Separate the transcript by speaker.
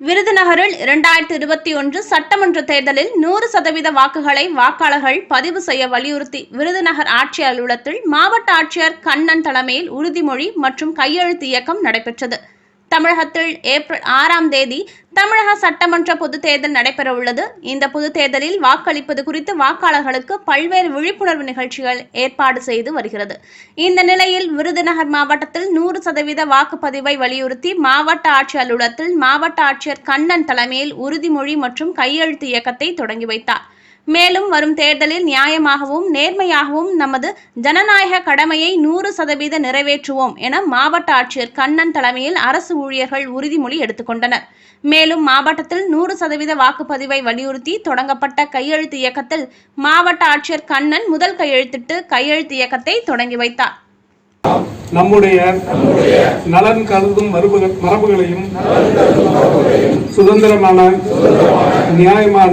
Speaker 1: விருதுநகரில் இரண்டாயிரத்தி இருபத்தி ஒன்று சட்டமன்ற தேர்தலில் நூறு சதவீத வாக்குகளை வாக்காளர்கள் பதிவு செய்ய வலியுறுத்தி விருதுநகர் ஆட்சியர் அலுவலகத்தில் மாவட்ட ஆட்சியர் கண்ணன் தலைமையில் உறுதிமொழி மற்றும் கையெழுத்து இயக்கம் நடைபெற்றது. தமிழகத்தில் ஏப்ரல் ஆறாம் தேதி தமிழக சட்டமன்ற பொதுத் தேர்தல் நடைபெறவுள்ளது. இந்த பொதுத் தேர்தலில் வாக்களிப்பது குறித்து வாக்காளர்களுக்கு பல்வேறு விழிப்புணர்வு நிகழ்ச்சிகள் ஏற்பாடு செய்து வருகிறது. இந்த நிலையில் விருதுநகர் மாவட்டத்தில் நூறு சதவீத வாக்குப்பதிவை வலியுறுத்தி மாவட்ட ஆட்சி அலுவலகத்தில் மாவட்ட ஆட்சியர் கண்ணன் தலைமையில் உறுதிமொழி மற்றும் கையெழுத்து இயக்கத்தை தொடங்கி வைத்தார். மேலும் வரும் தேர்தலில் நியாயமாகவும் நேர்மையாகவும் நமது ஜனநாயக கடமையை நூறு சதவீத நிறைவேற்றுவோம் என மாவட்ட ஆட்சியர் கண்ணன் தலைமையில் அரசு ஊழியர்கள் உறுதிமொழி எடுத்துக்கொண்டனர் மேலும் மாவட்டத்தில் நூறு சதவீத வாக்குப்பதிவை வலியுறுத்தி தொடங்கப்பட்ட கையெழுத்து இயக்கத்தில் மாவட்ட ஆட்சியர் கண்ணன் முதல் கையெழுத்திட்டு கையெழுத்து இயக்கத்தை தொடங்கி வைத்தார்.
Speaker 2: நம்முடைய நலன் கருதும் மரபுக- மரபுகளையும் சுதந்திரமான நியாயமான